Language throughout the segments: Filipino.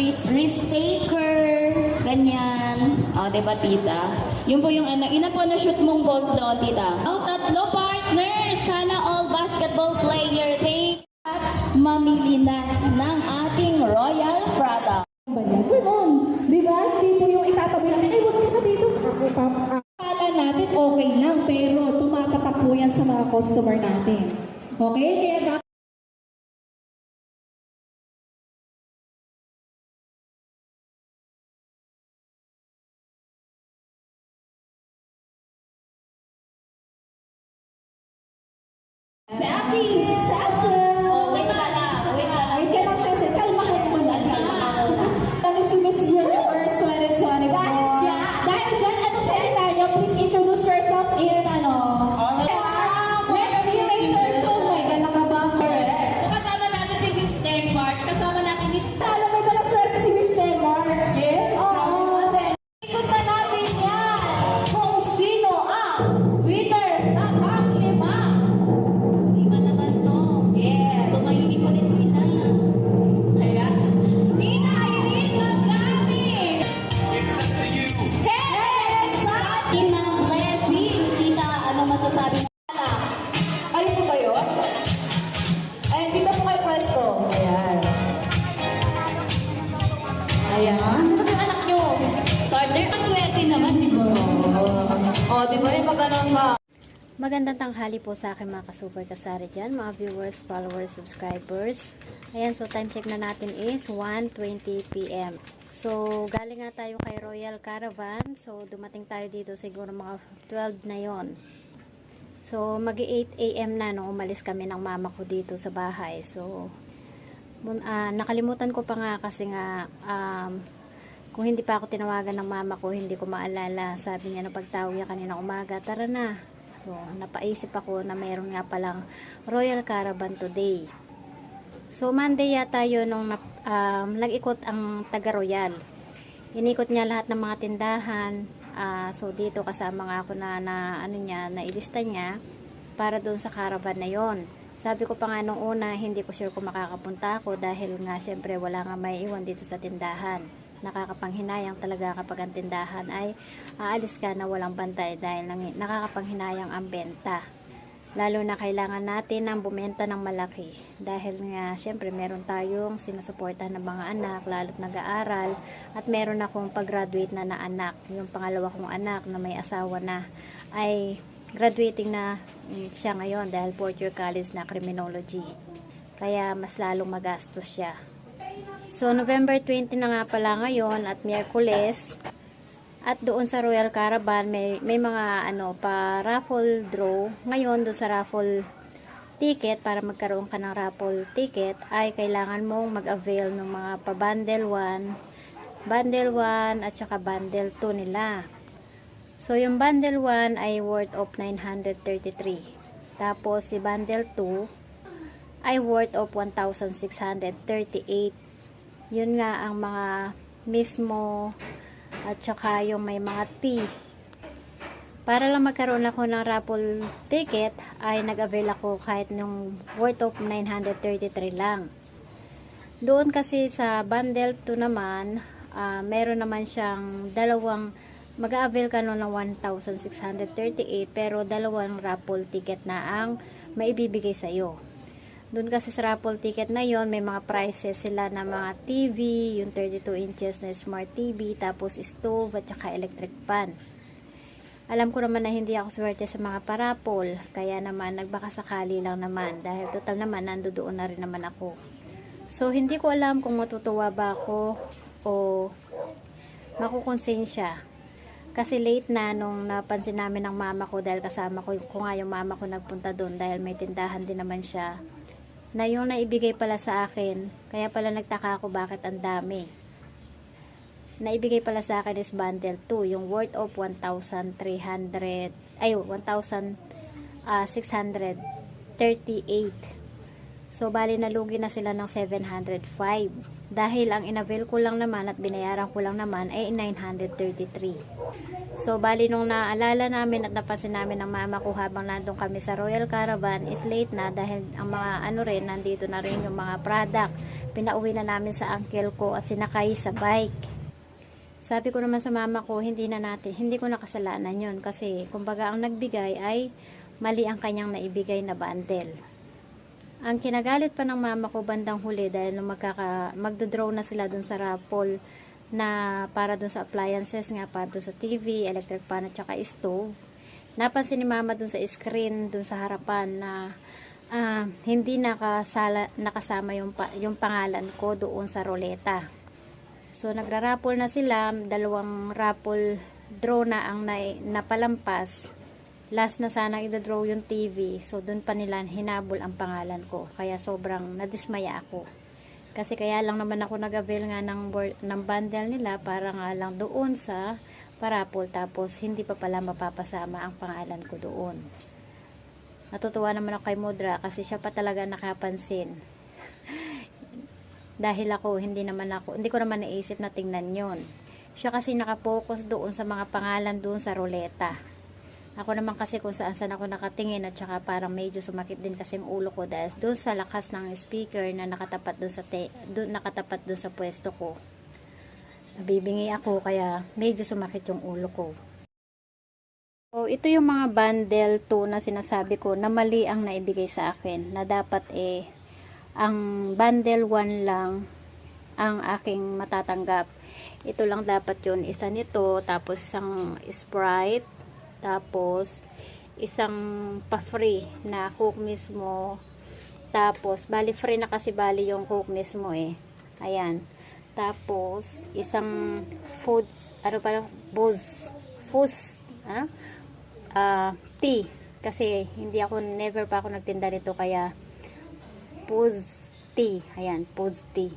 ri- risk taker, ganyan. O, di ba, tita? Yun po yung ano, ina po na shoot mong goals doon, tita. O, tatlo partners! Sana all basketball player, thank at mamili na ng ating Royal product. ba yan? Ganon. Di ba? Hindi mo yung itatabi natin, ay, huwag ka dito. Akala natin okay lang, pero tumatatak po yan sa mga customer natin. Okay? Kaya dapat Sassy! Sassy! Magandang tanghali po sa aking mga kasuper kasari dyan, mga viewers, followers, subscribers. Ayan, so time check na natin is 1.20pm. So, galing nga tayo kay Royal Caravan. So, dumating tayo dito siguro mga 12 na yon. So, mag 8 am na nung umalis kami ng mama ko dito sa bahay. So, ah, nakalimutan ko pa nga kasi nga um, kung hindi pa ako tinawagan ng mama ko, hindi ko maalala. Sabi niya nung pagtawag niya kanina umaga, tara na. So, napaisip ako na mayroon nga palang Royal Caravan today. So, Monday yata yun nung um, nag-ikot ang taga Royal. Inikot niya lahat ng mga tindahan. Ah, so, dito kasama nga ako na, na ano niya, na ilista niya para doon sa caravan na yon. Sabi ko pa nga nung una, hindi ko sure kung makakapunta ako dahil nga syempre wala nga may iwan dito sa tindahan. Nakakapanghinayang talaga kapag ang tindahan ay aalis ka na walang bantay dahil nakakapanghinayang ang benta. Lalo na kailangan natin ng bumenta ng malaki. Dahil nga, syempre, meron tayong sinusuportahan ng mga anak, lalo't nag-aaral. At meron akong pag-graduate na na anak. Yung pangalawa kong anak na may asawa na ay graduating na mm, siya ngayon dahil fourth year college na criminology. Kaya mas lalong magastos siya. So, November 20 na nga pala ngayon at Miyerkules. At doon sa Royal Caravan, may, may mga ano, pa raffle draw. Ngayon, doon sa raffle ticket, para magkaroon ka ng raffle ticket, ay kailangan mong mag-avail ng mga pa bundle 1, bundle 1, at saka bundle 2 nila. So, yung bundle 1 ay worth of 933. Tapos, si bundle 2 ay worth of 1,638. Yun nga ang mga mismo at saka yung may mga tea. Para lang magkaroon ako ng raffle ticket, ay nag-avail ako kahit nung worth of 933 lang. Doon kasi sa bundle 2 naman, ah, meron naman siyang dalawang, mag-avail ka nun ng 1,638 pero dalawang raffle ticket na ang maibibigay sa iyo. Doon kasi sa raffle ticket na yon may mga prices sila na mga TV, yung 32 inches na smart TV, tapos stove at saka electric pan. Alam ko naman na hindi ako swerte sa mga parapol, kaya naman nagbaka sakali lang naman dahil total naman nandoon na rin naman ako. So hindi ko alam kung matutuwa ba ako o makukonsensya. Kasi late na nung napansin namin ng mama ko dahil kasama ko, ko nga yung mama ko nagpunta doon dahil may tindahan din naman siya na yung naibigay pala sa akin, kaya pala nagtaka ako bakit ang dami. Naibigay pala sa akin is bundle 2, yung worth of 1,300, ay 1,638. So, bali nalugi na sila ng 705. Dahil ang inavail ko lang naman at binayaran ko lang naman ay 933. So, bali nung naalala namin at napansin namin ng mama ko habang nandun kami sa Royal Caravan is late na dahil ang mga ano rin, nandito na rin yung mga product. Pinauwi na namin sa uncle ko at sinakay sa bike. Sabi ko naman sa mama ko, hindi na natin, hindi ko nakasalanan yun kasi kumbaga ang nagbigay ay mali ang kanyang naibigay na bundle. Ang kinagalit pa ng mama ko bandang huli dahil nung magkaka, magdodraw na sila dun sa raffle na para dun sa appliances nga, para dun sa TV, electric pan at saka stove. Napansin ni mama dun sa screen, dun sa harapan na ah, hindi nakasala, nakasama yung, pa, yung pangalan ko doon sa roleta. So, nagra-raffle na sila, dalawang raffle draw na ang na, napalampas. Last na sana i-draw yung TV. So, dun pa nila hinabol ang pangalan ko. Kaya sobrang nadismaya ako. Kasi kaya lang naman ako nag-avail nga ng, board, ng bundle nila para nga lang doon sa parapol. Tapos, hindi pa pala mapapasama ang pangalan ko doon. Natutuwa naman ako kay Mudra kasi siya pa talaga nakapansin dahil ako hindi naman ako hindi ko naman naisip na tingnan yon siya kasi nakapokus doon sa mga pangalan doon sa ruleta ako naman kasi kung saan saan ako nakatingin at saka parang medyo sumakit din kasi yung ulo ko dahil doon sa lakas ng speaker na nakatapat doon sa te, doon, nakatapat doon sa pwesto ko nabibingi ako kaya medyo sumakit yung ulo ko So, ito yung mga bundle 2 na sinasabi ko na mali ang naibigay sa akin na dapat eh ang bundle 1 lang ang aking matatanggap. Ito lang dapat yun. Isa nito, tapos isang Sprite, tapos isang pa-free na cook mismo. Tapos, bali free na kasi bali yung cook mismo eh. Ayan. Tapos, isang foods, ano pa booze, foods, ano? Ah, tea. Kasi, hindi ako, never pa ako nagtinda nito kaya, Foods tea. Ayan, Foods tea.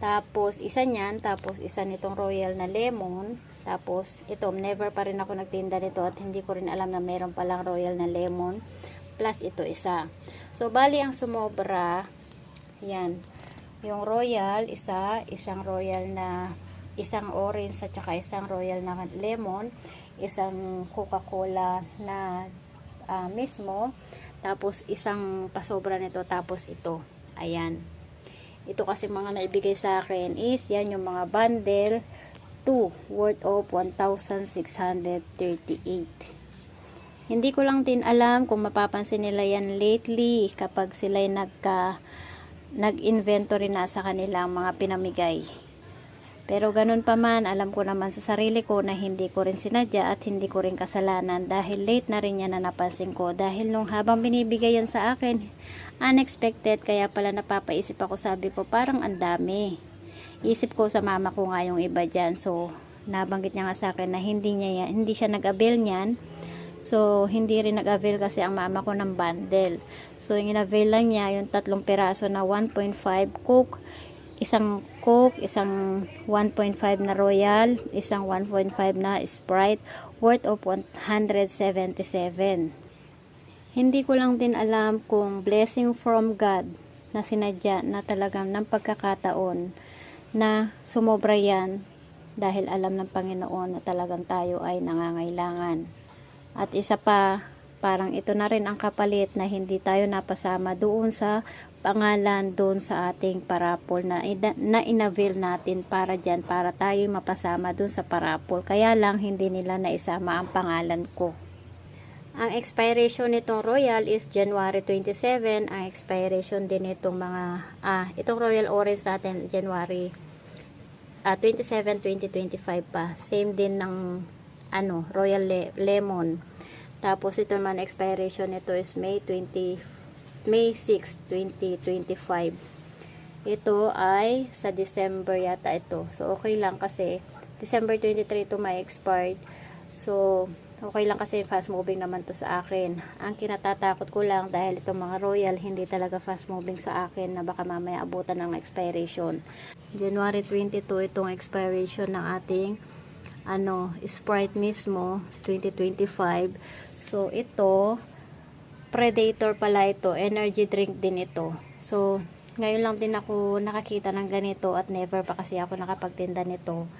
Tapos, isa niyan. Tapos, isa nitong royal na lemon. Tapos, ito, never pa rin ako nagtinda nito at hindi ko rin alam na meron palang royal na lemon. Plus, ito isa. So, bali ang sumobra, yan. Yung royal, isa. Isang royal na, isang orange at saka isang royal na lemon. Isang Coca-Cola na ah, mismo. Tapos, isang pasobra nito. Tapos, ito. Ayan. Ito kasi mga naibigay sa akin is, yan yung mga bundle 2 worth of 1,638. Hindi ko lang din alam kung mapapansin nila yan lately kapag sila nagka nag-inventory na sa kanilang mga pinamigay. Pero ganun pa man, alam ko naman sa sarili ko na hindi ko rin sinadya at hindi ko rin kasalanan dahil late na rin yan na napansin ko. Dahil nung habang binibigay yan sa akin, unexpected kaya pala napapaisip ako sabi ko parang ang dami. Isip ko sa mama ko nga yung iba dyan. So, nabanggit niya nga sa akin na hindi, niya, hindi siya nag-avail niyan. So, hindi rin nag-avail kasi ang mama ko ng bundle. So, yung in-avail lang niya yung tatlong piraso na 1.5 Coke, isang Coke, isang 1.5 na Royal, isang 1.5 na Sprite, worth of 177. Hindi ko lang din alam kung blessing from God na sinadya na talagang ng pagkakataon na sumobra yan dahil alam ng Panginoon na talagang tayo ay nangangailangan. At isa pa, parang ito na rin ang kapalit na hindi tayo napasama doon sa pangalan doon sa ating parapol na, na inavail natin para dyan, para tayo mapasama doon sa parapol. Kaya lang hindi nila naisama ang pangalan ko. Ang expiration nitong Royal is January 27. Ang expiration din nitong mga, ah, itong Royal Orange natin, January ah, 27, 2025 pa. Same din ng ano, Royal Le- Lemon. Tapos ito naman expiration nito is May 20 May 6, 2025. Ito ay sa December yata ito. So okay lang kasi December 23 ito may expired. So okay lang kasi fast moving naman to sa akin. Ang kinatatakot ko lang dahil itong mga royal hindi talaga fast moving sa akin na baka mamaya abutan ng expiration. January 22 itong expiration ng ating ano, Sprite mismo 2025. So ito Predator pala ito, energy drink din ito. So ngayon lang din ako nakakita ng ganito at never pa kasi ako nakapagtinda nito.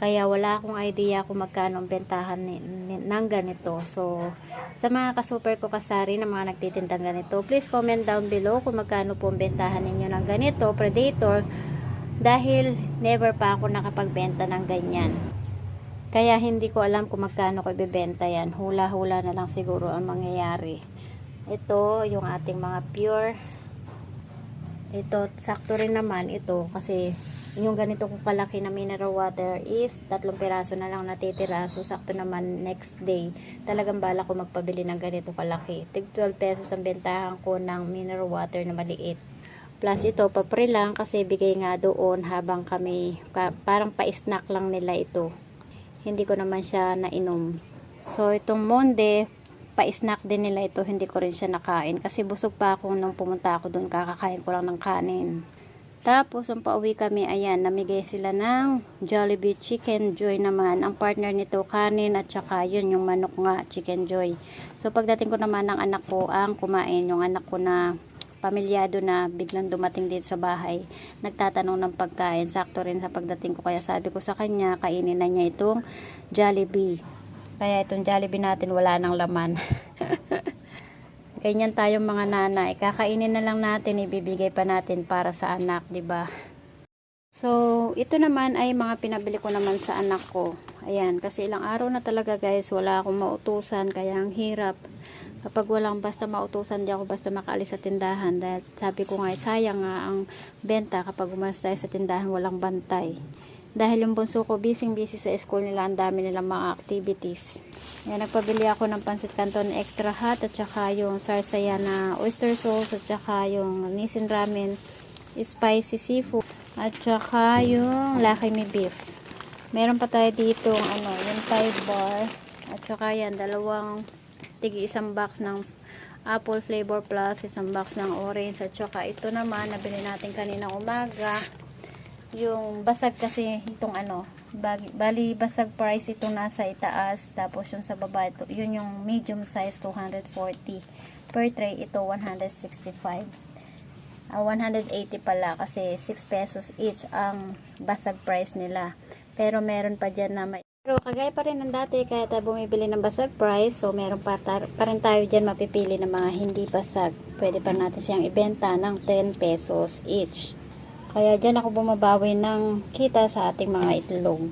Kaya wala akong idea kung magkano ang bentahan ni, ni- ng ganito. So, sa mga kasuper ko kasari na mga nagtitindang ganito, please comment down below kung magkano po ang bentahan ninyo ng ganito, Predator, dahil never pa ako nakapagbenta ng ganyan. Kaya hindi ko alam kung magkano ko ibebenta yan. Hula-hula na lang siguro ang mangyayari. Ito, yung ating mga pure. Ito, sakto rin naman ito kasi yung ganito kong kalaki na mineral water is tatlong piraso na lang natitira. So, sakto naman next day. Talagang bala ko magpabili ng ganito kalaki. Tig 12 pesos ang bentahan ko ng mineral water na maliit. Plus ito, papre lang kasi bigay nga doon habang kami, ka- parang pa-snack lang nila ito. Hindi ko naman siya nainom. So, itong monde, pa-snack din nila ito, hindi ko rin siya nakain. Kasi busog pa ako nung pumunta ako doon, kakakain ko lang ng kanin. Tapos, ang pauwi kami, ayan, namigay sila ng Jollibee Chicken Joy naman. Ang partner nito, kanin at saka yun, yung manok nga, Chicken Joy. So, pagdating ko naman ng anak ko, ang kumain, yung anak ko na pamilyado na biglang dumating dito sa bahay, nagtatanong ng pagkain. Sakto rin sa pagdating ko, kaya sabi ko sa kanya, kainin na niya itong Jollibee. Kaya itong Jollibee natin wala nang laman. Ganyan tayong mga nanay. Kakainin na lang natin, ibibigay pa natin para sa anak, 'di ba? So, ito naman ay mga pinabili ko naman sa anak ko. Ayan, kasi ilang araw na talaga guys, wala akong mautusan, kaya ang hirap. Kapag walang basta mautusan, di ako basta makaalis sa tindahan. Dahil sabi ko nga, sayang nga ang benta kapag umalis tayo sa tindahan, walang bantay. Dahil yung bunso ko, busy-busy sa school nila, ang dami nilang mga activities. Ayan, nagpabili ako ng pansit canton extra hot, at saka yung sarsaya na oyster sauce, at saka yung nisin ramen, spicy seafood, at saka yung lakimi beef. Meron pa tayo dito ano, yung Thai bar. At saka yan, dalawang tigi isang box ng apple flavor plus, isang box ng orange. At saka ito naman, nabili natin kaninang umaga. Yung basag kasi itong ano, bali, basag price itong nasa itaas. Tapos yung sa baba, ito, yun yung medium size, 240. Per tray, ito 165. Ah, 180 pala kasi 6 pesos each ang basag price nila. Pero meron pa dyan na may pero kagaya pa rin ng dati, kaya tayo bumibili ng basag price, so meron pa, pa rin tayo dyan mapipili ng mga hindi basag. Pwede pa natin siyang ibenta ng 10 pesos each. Kaya dyan ako bumabawi ng kita sa ating mga itlog.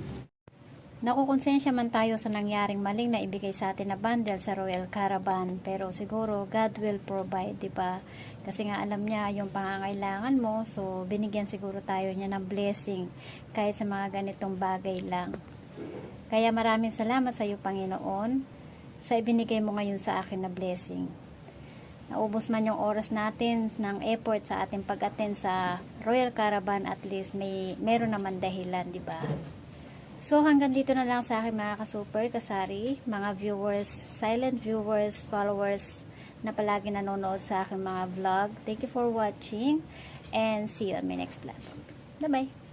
Nakukonsensya man tayo sa nangyaring maling na ibigay sa atin na bundle sa Royal Caravan. Pero siguro, God will provide, di ba? Kasi nga alam niya yung pangangailangan mo. So, binigyan siguro tayo niya ng blessing kahit sa mga ganitong bagay lang. Kaya maraming salamat sa iyo, Panginoon, sa ibinigay mo ngayon sa akin na blessing. Naubos man yung oras natin ng effort sa ating pag-attend sa Royal Caravan, at least may meron naman dahilan, di ba? So hanggang dito na lang sa akin mga ka-super, kasari, mga viewers, silent viewers, followers na palagi nanonood sa aking mga vlog. Thank you for watching and see you on my next vlog. Bye-bye!